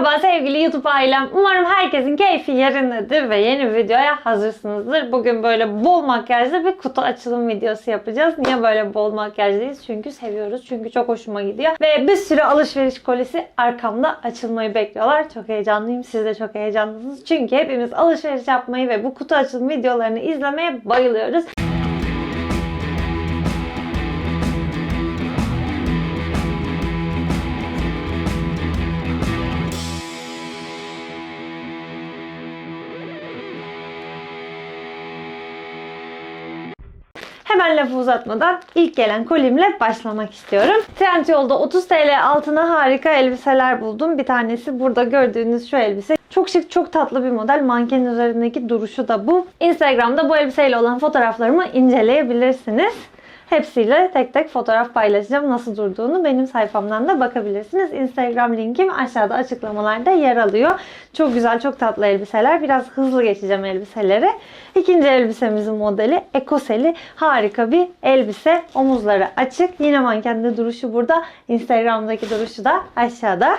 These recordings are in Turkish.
Merhaba sevgili YouTube ailem. Umarım herkesin keyfi yerindedir ve yeni videoya hazırsınızdır. Bugün böyle bol makyajlı bir kutu açılım videosu yapacağız. Niye böyle bol makyajlıyız? Çünkü seviyoruz. Çünkü çok hoşuma gidiyor. Ve bir sürü alışveriş kolisi arkamda açılmayı bekliyorlar. Çok heyecanlıyım. Siz de çok heyecanlısınız. Çünkü hepimiz alışveriş yapmayı ve bu kutu açılım videolarını izlemeye bayılıyoruz. Hemen lafı uzatmadan ilk gelen kolimle başlamak istiyorum. Trendyol'da 30 TL altına harika elbiseler buldum. Bir tanesi burada gördüğünüz şu elbise. Çok şık, çok tatlı bir model. Mankenin üzerindeki duruşu da bu. Instagram'da bu elbiseyle olan fotoğraflarımı inceleyebilirsiniz. Hepsiyle tek tek fotoğraf paylaşacağım. Nasıl durduğunu benim sayfamdan da bakabilirsiniz. Instagram linkim aşağıda açıklamalarda yer alıyor. Çok güzel, çok tatlı elbiseler. Biraz hızlı geçeceğim elbiseleri. İkinci elbisemizin modeli Ekoseli. Harika bir elbise. Omuzları açık. Yine mankende duruşu burada. Instagram'daki duruşu da aşağıda.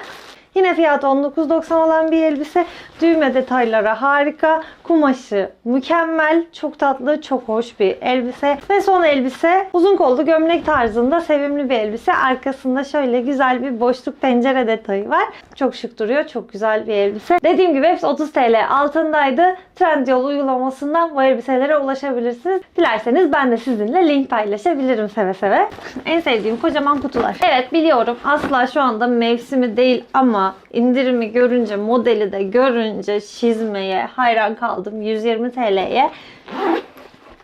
Yine fiyatı 19.90 olan bir elbise. Düğme detayları harika. Kumaşı mükemmel. Çok tatlı, çok hoş bir elbise. Ve son elbise uzun kollu gömlek tarzında sevimli bir elbise. Arkasında şöyle güzel bir boşluk pencere detayı var. Çok şık duruyor. Çok güzel bir elbise. Dediğim gibi hepsi 30 TL altındaydı. Trendyol uygulamasından bu elbiselere ulaşabilirsiniz. Dilerseniz ben de sizinle link paylaşabilirim seve seve. En sevdiğim kocaman kutular. Evet biliyorum asla şu anda mevsimi değil ama indirimi görünce, modeli de görünce çizmeye hayran kaldım. 120 TL'ye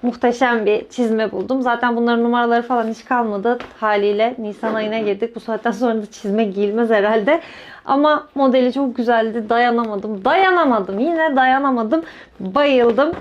muhteşem bir çizme buldum. Zaten bunların numaraları falan hiç kalmadı. Haliyle Nisan ayına girdik. Bu saatten sonra da çizme giyilmez herhalde. Ama modeli çok güzeldi. Dayanamadım. Dayanamadım. Yine dayanamadım. Bayıldım.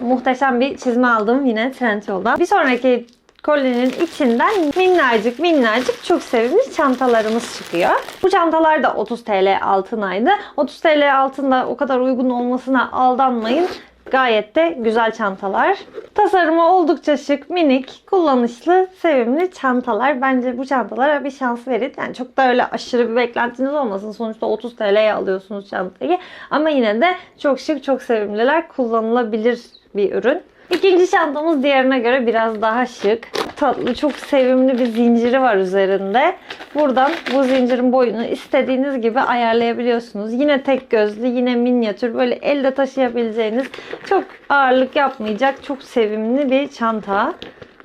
Muhteşem bir çizme aldım yine Trendyol'dan. Bir sonraki kolyenin içinden minnacık minnacık çok sevimli çantalarımız çıkıyor. Bu çantalar da 30 TL altınaydı. 30 TL altında o kadar uygun olmasına aldanmayın. Gayet de güzel çantalar. Tasarımı oldukça şık, minik, kullanışlı, sevimli çantalar. Bence bu çantalara bir şans verin. Yani çok da öyle aşırı bir beklentiniz olmasın. Sonuçta 30 TL'ye alıyorsunuz çantayı. Ama yine de çok şık, çok sevimliler. Kullanılabilir bir ürün. İkinci çantamız diğerine göre biraz daha şık. Tatlı, çok sevimli bir zinciri var üzerinde. Buradan bu zincirin boyunu istediğiniz gibi ayarlayabiliyorsunuz. Yine tek gözlü, yine minyatür, böyle elde taşıyabileceğiniz, çok ağırlık yapmayacak, çok sevimli bir çanta.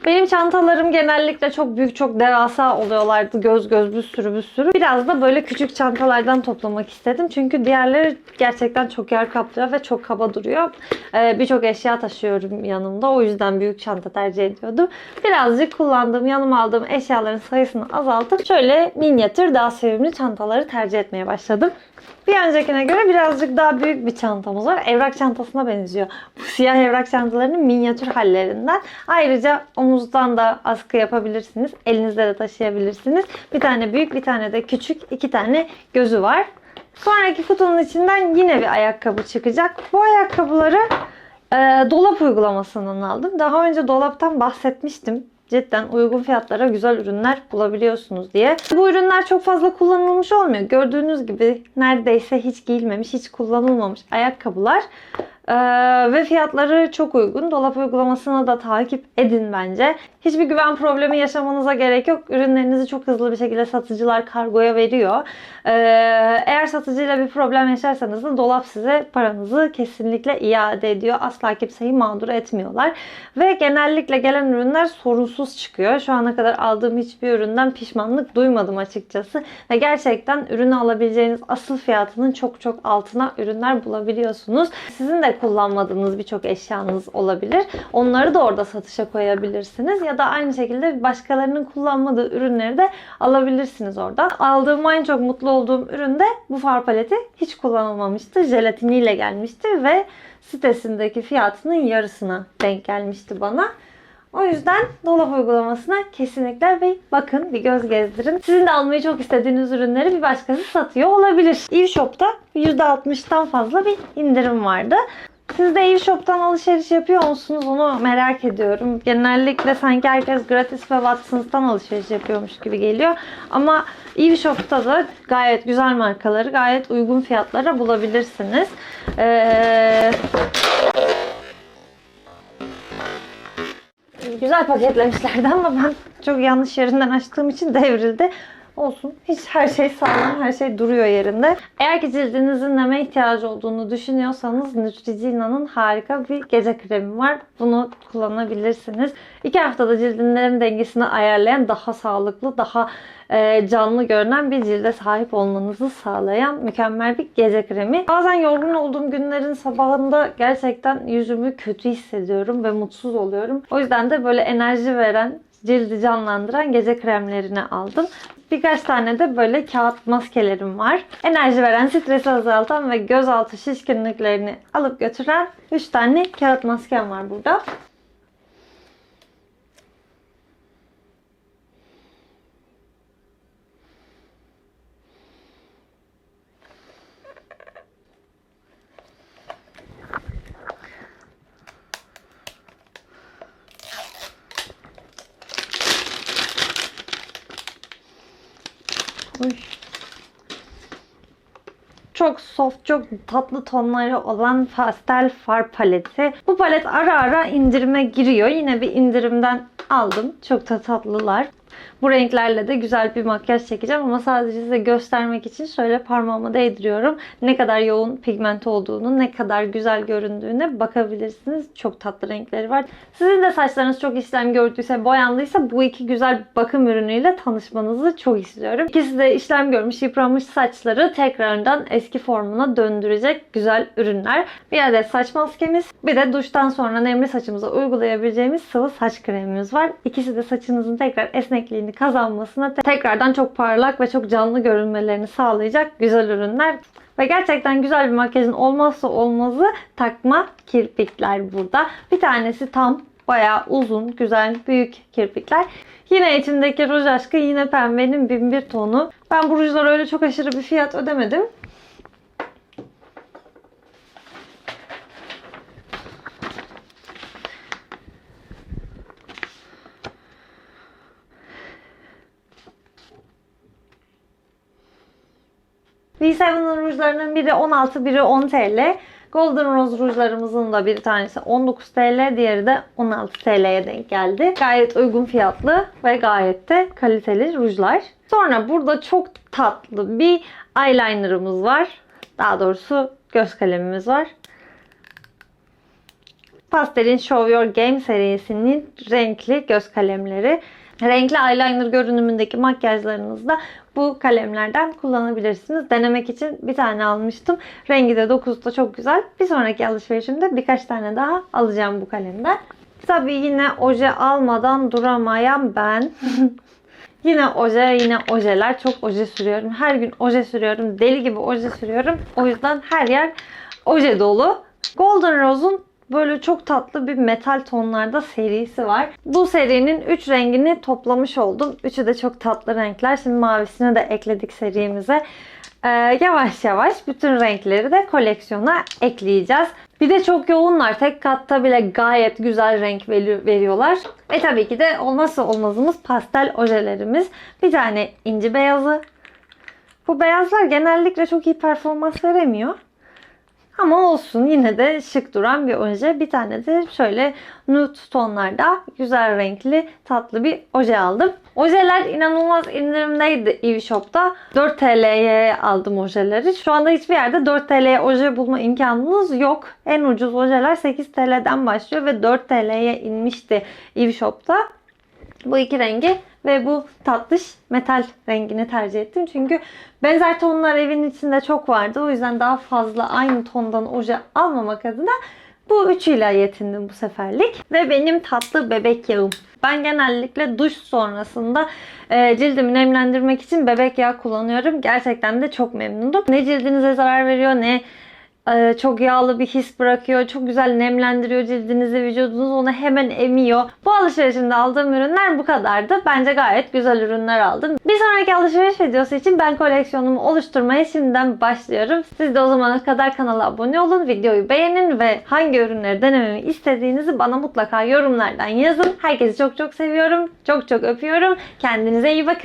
Benim çantalarım genellikle çok büyük, çok devasa oluyorlardı. Göz göz bir sürü bir sürü. Biraz da böyle küçük çantalardan toplamak istedim. Çünkü diğerleri gerçekten çok yer kaplıyor ve çok kaba duruyor. Ee, Birçok eşya taşıyorum yanımda. O yüzden büyük çanta tercih ediyordum. Birazcık kullandığım, yanıma aldığım eşyaların sayısını azaltıp şöyle minyatür, daha sevimli çantaları tercih etmeye başladım. Bir öncekine göre birazcık daha büyük bir çantamız var. Evrak çantasına benziyor. Bu siyah evrak çantalarının minyatür hallerinden. Ayrıca omuzdan da askı yapabilirsiniz. Elinizde de taşıyabilirsiniz. Bir tane büyük, bir tane de küçük. iki tane gözü var. Sonraki kutunun içinden yine bir ayakkabı çıkacak. Bu ayakkabıları e, dolap uygulamasından aldım. Daha önce dolaptan bahsetmiştim cidden uygun fiyatlara güzel ürünler bulabiliyorsunuz diye. Bu ürünler çok fazla kullanılmış olmuyor. Gördüğünüz gibi neredeyse hiç giyilmemiş, hiç kullanılmamış ayakkabılar. Ee, ve fiyatları çok uygun. Dolap uygulamasını da takip edin bence. Hiçbir güven problemi yaşamanıza gerek yok. Ürünlerinizi çok hızlı bir şekilde satıcılar kargoya veriyor. Ee, eğer satıcıyla bir problem yaşarsanız da dolap size paranızı kesinlikle iade ediyor. Asla kimseyi mağdur etmiyorlar. Ve genellikle gelen ürünler sorunsuz çıkıyor. Şu ana kadar aldığım hiçbir üründen pişmanlık duymadım açıkçası. Ve gerçekten ürünü alabileceğiniz asıl fiyatının çok çok altına ürünler bulabiliyorsunuz. Sizin de kullanmadığınız birçok eşyanız olabilir. Onları da orada satışa koyabilirsiniz. Ya da aynı şekilde başkalarının kullanmadığı ürünleri de alabilirsiniz orada. Aldığım en çok mutlu olduğum ürün de bu far paleti hiç kullanılmamıştı. Jelatiniyle gelmişti ve sitesindeki fiyatının yarısına denk gelmişti bana. O yüzden dolap uygulamasına kesinlikle bir bakın, bir göz gezdirin. Sizin de almayı çok istediğiniz ürünleri bir başkası satıyor olabilir. E-Shop'ta %60'tan fazla bir indirim vardı. Siz de e-shop'tan alışveriş yapıyor musunuz? Onu merak ediyorum. Genellikle sanki herkes gratis ve Watsons'tan alışveriş yapıyormuş gibi geliyor. Ama e-shop'ta da gayet güzel markaları gayet uygun fiyatlara bulabilirsiniz. Ee, güzel paketlemişlerdi ama ben çok yanlış yerinden açtığım için devrildi. Olsun. Hiç her şey sağlam, her şey duruyor yerinde. Eğer ki cildinizin neme ihtiyacı olduğunu düşünüyorsanız Neutrogena'nın harika bir gece kremi var. Bunu kullanabilirsiniz. İki haftada cildin nem dengesini ayarlayan, daha sağlıklı, daha e, canlı görünen bir cilde sahip olmanızı sağlayan mükemmel bir gece kremi. Bazen yorgun olduğum günlerin sabahında gerçekten yüzümü kötü hissediyorum ve mutsuz oluyorum. O yüzden de böyle enerji veren, cildi canlandıran gece kremlerini aldım. Birkaç tane de böyle kağıt maskelerim var. Enerji veren, stresi azaltan ve gözaltı şişkinliklerini alıp götüren 3 tane kağıt maskem var burada. Uy. Çok soft, çok tatlı tonları olan pastel far paleti. Bu palet ara ara indirime giriyor. Yine bir indirimden aldım. Çok da tatlılar. Bu renklerle de güzel bir makyaj çekeceğim ama sadece size göstermek için şöyle parmağıma değdiriyorum. Ne kadar yoğun pigment olduğunu, ne kadar güzel göründüğüne bakabilirsiniz. Çok tatlı renkleri var. Sizin de saçlarınız çok işlem gördüyse, boyandıysa bu iki güzel bakım ürünüyle tanışmanızı çok istiyorum. İkisi de işlem görmüş, yıpranmış saçları tekrardan eski formuna döndürecek güzel ürünler. Bir adet saç maskemiz, bir de duştan sonra nemli saçımıza uygulayabileceğimiz sıvı saç kremimiz var. İkisi de saçınızın tekrar esnekliğini kazanmasına, tekrardan çok parlak ve çok canlı görünmelerini sağlayacak güzel ürünler. Ve gerçekten güzel bir makyajın olmazsa olmazı takma kirpikler burada. Bir tanesi tam bayağı uzun, güzel, büyük kirpikler. Yine içindeki ruj aşkı yine pembenin bin bir tonu. Ben bu rujlara öyle çok aşırı bir fiyat ödemedim. V7'ın rujlarının biri 16, biri 10 TL. Golden Rose rujlarımızın da bir tanesi 19 TL, diğeri de 16 TL'ye denk geldi. Gayet uygun fiyatlı ve gayet de kaliteli rujlar. Sonra burada çok tatlı bir eyelinerımız var. Daha doğrusu göz kalemimiz var. Pastel'in Show Your Game serisinin renkli göz kalemleri. Renkli eyeliner görünümündeki makyajlarınızda bu kalemlerden kullanabilirsiniz. Denemek için bir tane almıştım. Rengi de dokusu da çok güzel. Bir sonraki alışverişimde birkaç tane daha alacağım bu kalemden. Tabii yine oje almadan duramayan ben. Yine oje, yine ojeler. Çok oje sürüyorum. Her gün oje sürüyorum. Deli gibi oje sürüyorum. O yüzden her yer oje dolu. Golden Rose'un böyle çok tatlı bir metal tonlarda serisi var. Bu serinin 3 rengini toplamış oldum. Üçü de çok tatlı renkler. Şimdi mavisini de ekledik serimize. Ee, yavaş yavaş bütün renkleri de koleksiyona ekleyeceğiz. Bir de çok yoğunlar. Tek katta bile gayet güzel renk veri- veriyorlar. Ve tabii ki de olmazsa olmazımız pastel ojelerimiz. Bir tane inci beyazı. Bu beyazlar genellikle çok iyi performans veremiyor. Ama olsun yine de şık duran bir oje. Bir tane de şöyle nude tonlarda güzel renkli tatlı bir oje aldım. Ojeler inanılmaz indirimdeydi e-shop'ta. 4 TL'ye aldım ojeleri. Şu anda hiçbir yerde 4 TL'ye oje bulma imkanınız yok. En ucuz ojeler 8 TL'den başlıyor ve 4 TL'ye inmişti e-shop'ta. Bu iki rengi ve bu tatlış metal rengini tercih ettim. Çünkü benzer tonlar evin içinde çok vardı. O yüzden daha fazla aynı tondan oje almamak adına bu üçüyle yetindim bu seferlik. Ve benim tatlı bebek yağım. Ben genellikle duş sonrasında e, cildimi nemlendirmek için bebek yağı kullanıyorum. Gerçekten de çok memnunum. Ne cildinize zarar veriyor ne çok yağlı bir his bırakıyor. Çok güzel nemlendiriyor cildinizi, vücudunuz onu hemen emiyor. Bu alışverişimde aldığım ürünler bu kadardı. Bence gayet güzel ürünler aldım. Bir sonraki alışveriş videosu için ben koleksiyonumu oluşturmaya şimdiden başlıyorum. Siz de o zamana kadar kanala abone olun, videoyu beğenin ve hangi ürünleri denememi istediğinizi bana mutlaka yorumlardan yazın. Herkesi çok çok seviyorum. Çok çok öpüyorum. Kendinize iyi bakın.